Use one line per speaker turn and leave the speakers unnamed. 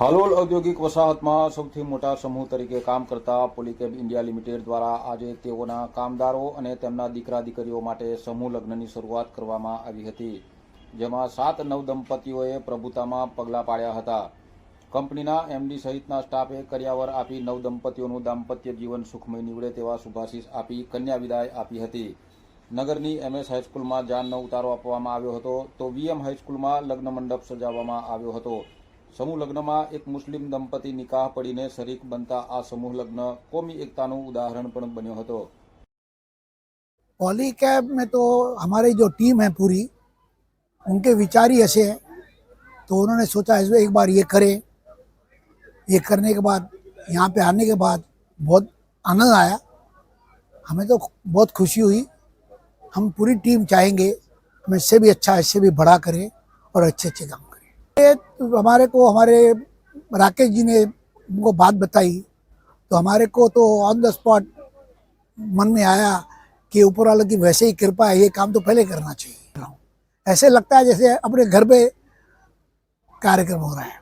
હાલોલ ઔદ્યોગિક વસાહતમાં સૌથી મોટા સમૂહ તરીકે કામ કરતા પોલીકેબ ઇન્ડિયા લિમિટેડ દ્વારા આજે તેઓના કામદારો અને તેમના દીકરા દીકરીઓ માટે સમૂહ લગ્નની શરૂઆત કરવામાં આવી હતી, જેમાં સાત નવ દંપતીઓએ પ્રભુતામાં પગલાં પાડ્યા હતા. કંપનીના એમડી સહિતના સ્ટાફે કર્યાવર આપી નવ દંપતીઓનું દાંપત્ય જીવન સુખમય નીવડે તેવા શુભાશીષ આપી કન્યા વિદાય આપી હતી. નગરની એમએસ હાઈસ્કૂલમાં જાનનો ઉતારો આપવામાં આવ્યો હતો તો વીએમ હાઈસ્કૂલમાં લગ્ન મંડપ સજાવવામાં આવ્યો હતો. સમૂહ લગ્નમાં એક મુસ્લિમ દંપતી નિકાહ પડીને શરીક બનતા આ સમૂહ લગ્ન કોમી એકતાનું ઉદાહરણ પણ બન્યો હતો
पॉली कैब में तो हमारी जो टीम है पूरी उनके विचार ही ऐसे हैं तो उन्होंने सोचा इसमें एक बार ये करें ये करने के बाद यहाँ पे आने के बाद बहुत आनंद आया हमें तो बहुत खुशी हुई हम पूरी टीम चाहेंगे हम इससे भी अच्छा इससे भी बड़ा करें और अच्छे अच्छे काम करें ये तो हमारे को, हमारे राकेश जी ने उनको बात बताई। तो हमारे को तो ऑन द स्पॉट मन में आया कि ऊपर वाले की वैसे ही कृपा है, ये काम तो पहले करना चाहिए। ऐसे लगता है जैसे अपने घर पे कार्यक्रम हो रहा है।